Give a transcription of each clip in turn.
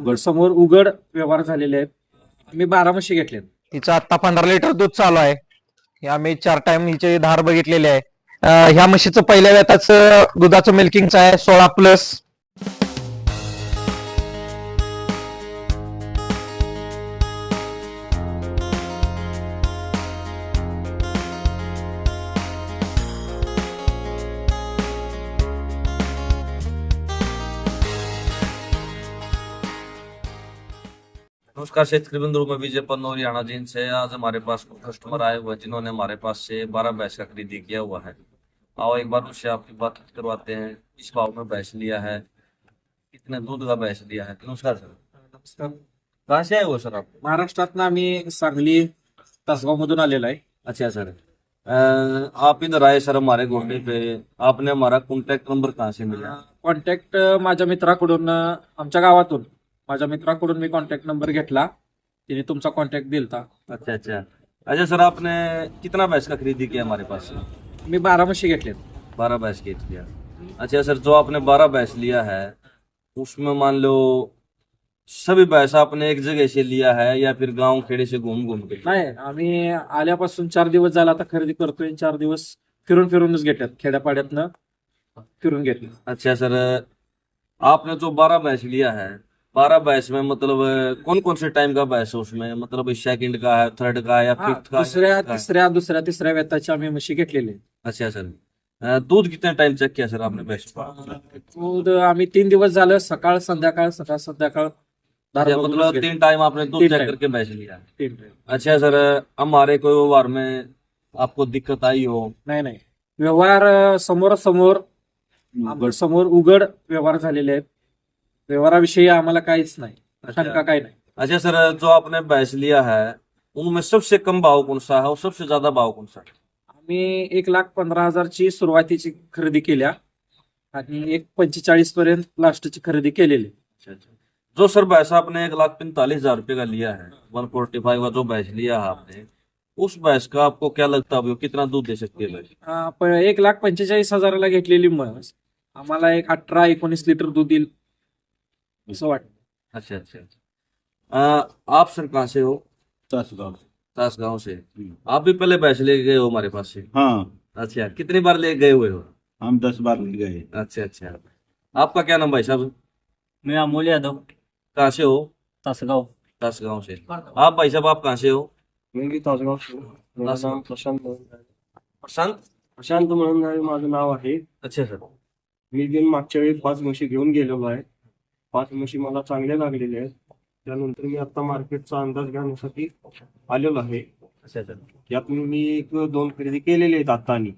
आमच्यासमोर उघड व्यवहार झालेले आहेत. मी बारा म्हशी घेतले तिचं आता पंधरा लिटर दूध चालू आहे. हे आम्ही चार टाइम हिचे धार बघितलेले आहे. अं, ह्या म्हशीचं पहिल्या वेताचं दुधाचं मिल्किंगचं आहे सोळा प्लस नमस्कार शेतकरी बंधु मैं विजय पन्नौर हरियाणा जिन से। आज हमारे पास कस्टमर आए हुए जिन्होंने हमारे पास से बारह भैंस का खरीदी किया हुआ है। आओ एक बार उससे आपकी बात करवाते हैं किस भाव में भैंस लिया है कितने दूध का भैंस लिया है। नमस्कार सर। नमस्कार। कहाँ से आए हो सर आप? महाराष्ट्रातनं आम्ही सांगली तासगाव मधून आलेलो आहे. अच्छा सर। अ, आप इधर आए सर हमारे गोटे पे। आपने हमारा कॉन्टेक्ट नंबर कहाँ से मिला? कॉन्टॅक्ट माझ्या मित्राकडून अं, आमच्या गावातून. माझ्या मित्राकडून मी कॉन्टॅक्ट नंबर घेतला. तिने तुमचा कॉन्टॅक्ट दिलता. अच्छा अच्छा. अच्छा सर आपने कितना भैंस का खरीदी किया हमारे पास? से मी बारा म्हशी घेतल्यात बारह भैंस के लिया अच्छा सर जो आपने बारह भैंस लिया है उसमें मान लो सभी भैंस आपने एक जगह से लिया है या फिर गांव खेड़े से घूम घूम के? नाही आम्ही आल्यापासून चार दिवस झाला आता खरेदी करतोय चार दिवस फिरून फिरूनच घेतल्यात खेड्यापाड्यातनं फिरून घेतलं. अच्छा सर आपने जो बारह भैंस लिया है बारह भैंस में मतलब कौन कौन से टाइम का भैंस है उसमें मतलब सेकंड का है थर्ड का है या फिफ्थ का है? दुसऱ्या? तिसऱ्या दुसऱ्या तिसऱ्या वेताची आम्ही म्हशी घेतलेली. अच्छा सर अ, दूध कितने टाइम चेक किया सर आपने का दूध आम्ही तीन दिवस झालं सकाळ संध्याकाळ सकाळ संध्याकाळ अच्छा, मतलब घेतलं. तीन टाइम आपने दूध तीन चेक. करके भैंस लिया है तीन. अच्छा सर हमारे कोई व्यवहार में आपको दिक्कत आई हो नाही नाही व्यवहार अं, समोरासमोर आमच्यासमोर उघड व्यवहार झालेले आहेत व्यवहाराविषयी आम्हाला काहीच नाही. शंका काही नाही. अच्छा सर जो आपने भैंस लिया है उनमें सबसे कम भाव कौन सा है और सबसे ज्यादा भाव कौन सा है? आम्ही एक लाख पंधरा हजारची सुरुवातीची खरेदी केल्या आणि एक पंचेचाळीस पर्यंत लास्टची खरेदी केलेली. अच्छा अच्छा. जो सर भैंस आपने एक लाख पैंतालीस हजार रुपये का लिया है वन फोर्टी फाइव का जो भैंस लिया है आपने उस भैंस का आपको क्या लगता है कितना दूध दे सकती है? भैंस अं, प- एक लाख पंचेचाळीस हजाराला घेतलेली म्हस आम्हाला एक अठरा एकोणीस लिटर दूध देईल असं अच्छा अच्छा आप सर कहाँ से हो? तासगांव तास गाँव से। आप भी पहले भैंस लेके गए हो हमारे पास से? हाँ। अच्छा कितनी बार ले गए हुए हो? हम दस बार ले गए। अच्छा अच्छा। आपका क्या नाम भाई साहब? मैं अमोल यादव। कहाँ से हो? तासगाव तास गाँव से। आप भाई साहब आप कहाँ से हो? मी बी तासगाव तासगाव. नाव प्रशांत प्रशांत? प्रशांत म्हणून माझं नाव आहे। अच्छा सर। मी बिन मागच्या वेळी पाच म्हशी घेऊन गेलेलो आहे. पाच म्हशी मला चांगल्या लागलेल्या आहेत. त्यानंतर मी आता मार्केटचा अंदाज घेण्यासाठी आलेलो आहे. अच्छा सर यात मी एक दोन खरेदी केलेले आहेत आता आणि.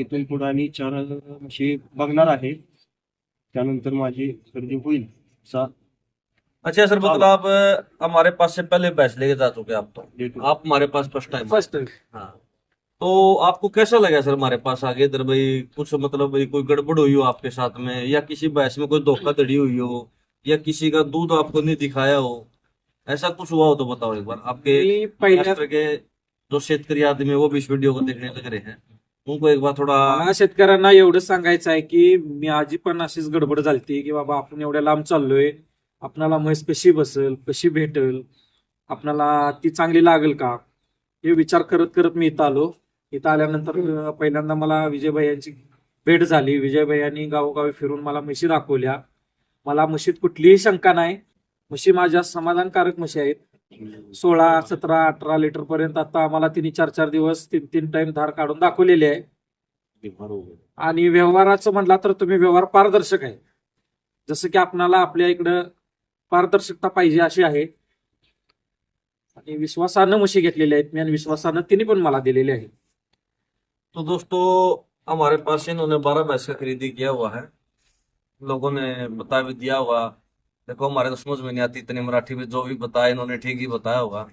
इथून पुढे आणि चार म्हशी बघणार आहे. त्यानंतर माझी खरेदी होईल. सा अच्छा सर मतलब आप हमारे पास से पहले भैंस लेके जा चुके आप तो. आप हमारे पास फर्स्ट टाइम फर्स्ट हाँ. तो आपको कैसा लगा सर हमारे पास आगे? इधर भाई कुछ मतलब भाई कोई गड़बड़ हुई हो आपके साथ में? या किसी भैंस में कोई धोखाधड़ी हुई हो? या किसी का दूध आपको नहीं दिखाया हो? ऐसा कुछ हुआ हो तो बताओ एक बार। आपके के जो शेतकरी आदमी वो भी इस वीडियो को देखने लग रहे हैं। उनको एक बार थोड़ा शेतकऱ्यांना एवढं सांगायचं आहे की मी आजी पण अशीच गडबड झालती की बाबा आपण एवढ्या लांब चाललोय आपणाला म्हैस कशी बसेल कशी भेटेल आपणाला ती चांगली लागेल का? हे विचार करत करत मी इथं आलो. इथं आल्यानंतर पहिल्यांदा मला विजयभाई यांची भेट झाली. विजयभाई यांनी गावोगावी फिरून मला म्हशी दाखवल्या. मला म्हशीत कुठलीही शंका नाही. म्हशी माझ्या समाधानकारक म्हशी आहेत. सोळा सतरा अठरा लिटर पर्यंत आता आम्हाला तिने चार चार दिवस तीन तीन टाइम धार काढून दाखवलेली आहे. आणि व्यवहाराचं म्हटला तर तुम्ही व्यवहार पारदर्शक आहे. जसं की आपणाला आपल्या इकडं पारदर्शकता पाहिजे अशी आहे. आणि विश्वासानं म्हशी घेतलेल्या आहेत. मी आणि विश्वासानं तिने पण मला दिलेले आहे. तो दोस्तों हमारे पास इन्होंने बारह भैंस का खरीदी किया हुआ है। लोगों ने बता भी दिया हुआ। देखो हमारे तो समझ में नहीं आती इतनी मराठी में जो भी बताया इन्होंने ठीक ही बताया होगा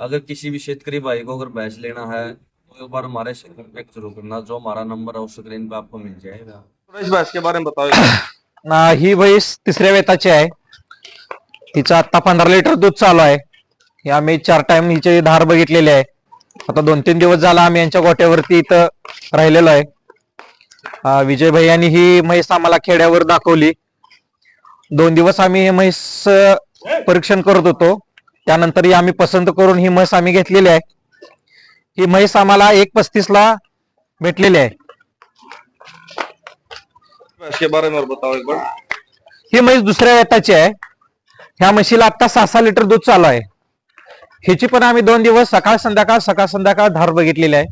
अगर किसी भी क्षेत्रीय भाई को अगर भैंस लेना है तो एक बार हमारे से कॉन्टेक्ट जरूर करना। जो हमारा नंबर है उस स्क्रीन पे आपको मिल जाएगा। सुरेश भैंस के बारे में बताओ। ही म्हैस तिसऱ्या वेताची आहे. तिचं आता पंधरा लिटर दूध चालू आहे. आम्ही चार टाइम हिचे धार बघितलेले आहे. आता दोन तीन दिवस झाला आम्ही यांच्या गोट्यावरती इथं राहिलेलो आहे. विजय भैयांनी ही म्हैस आम्हाला खेड्यावर दाखवली. दोन दिवस आम्ही हे म्हैस परीक्षण करत होतो. त्यानंतर ही आम्ही पसंत करून ही म्हैस आम्ही घेतलेली आहे. ही म्हैस आम्हाला एक पस्तीस ला भेटलेली आहे. इसके बारे में और बताओ एक बार. ही म्हैस दुसऱ्या वेताची आहे. ह्या म्हशीला आता सहा सहा लिटर दूध चालू आहे. ह्याची पण आम्ही दोन दिवस सकाळ संध्याकाळ सकाळ संध्याकाळ धार बघितलेली आहे.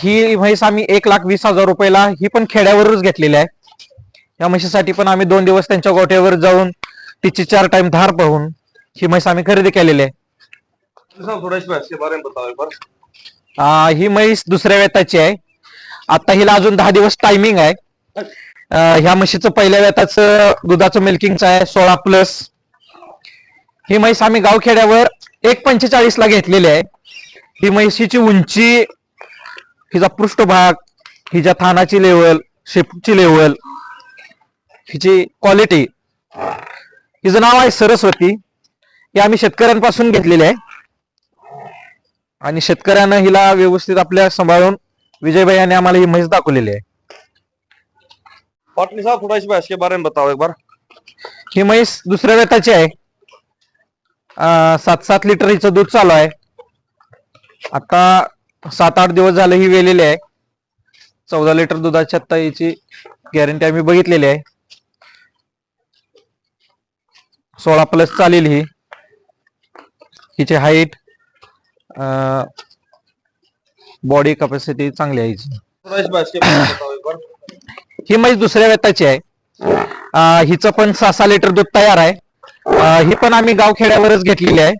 ही म्हैस आम्ही एक लाख वीस हजार रुपयाला ही पण खेड्यावरच घेतलेली आहे. या म्हशीसाठी पण आम्ही दोन दिवस त्यांच्या गोठ्यावर जाऊन तिची चार टाइम धार पाहून ही म्हैस आम्ही खरेदी केलेली आहे. ही म्हैस दुसऱ्या वेताची आहे. आता हिला अजून दहा दिवस टायमिंग आहे. ह्या म्हशीचं पहिल्या वेताचं दुधाचं मिल्किंगचं आहे सोळा प्लस ही म्हैस आम्ही गावखेड्यावर एक पंचेचाळीस ला घेतलेली आहे. ही म्हैशीची उंची हिचा पृष्ठभाग हिच्या थानाची लेवल शेपूची लेवल हिची क्वालिटी हिचं नाव आहे सरस्वती. ही आम्ही शेतकऱ्यांपासून घेतलेली आहे. आणि शेतकऱ्यानं हिला व्यवस्थित आपल्या सांभाळून विजयभाई यांनी आम्हाला ही म्हैस दाखवलेली आहे. पाटनी साहब थोड़ा इस भैंस के बारे में बताओ एक बार ही म्हैस दुसऱ्या वेताची आहे. सात सात लिटर हिचं दूध चालू आहे. आता सात आठ दिवस झाले ही वेलेली आहे. चौदा लिटर दुधाची आता हिची गॅरंटी आम्ही बघितलेली आहे. सोळा प्लस चालेल ही. हिची हाईट बॉडी कॅपॅसिटी चांगली आहे हिची. ही म्हैस दुसऱ्या वेताची आहे. हिचं पण सहा सहा लिटर दूध तयार आहे. ही पण आम्ही गावखेड्यावरच घेतलेली आहे.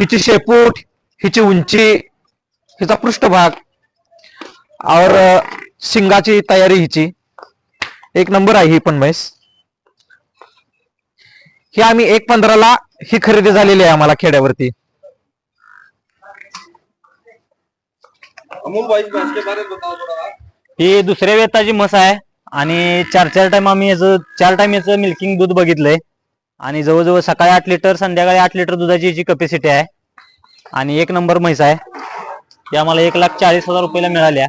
हिची शेपूट हिची उंची हिचा पृष्ठभाग और शिंगाची तयारी हिची. एक नंबर आहे ही पण म्हैस. ही आम्ही एक पंधराला ही खरेदी झालेली आहे आम्हाला खेड्यावरती. ही दुसऱ्या वेताची म्हस आहे आणि चार चार टाइम आम्ही याचं चार टाइम याचं मिल्किंग दूध बघितलंय. आणि जवळजवळ सकाळी आठ लिटर संध्याकाळी आठ लिटर दुधाची याची कपॅसिटी आहे आणि एक नंबर म्हैस आहे या मला एक लाख चाळीस हजार रुपयाला मिळाल्या.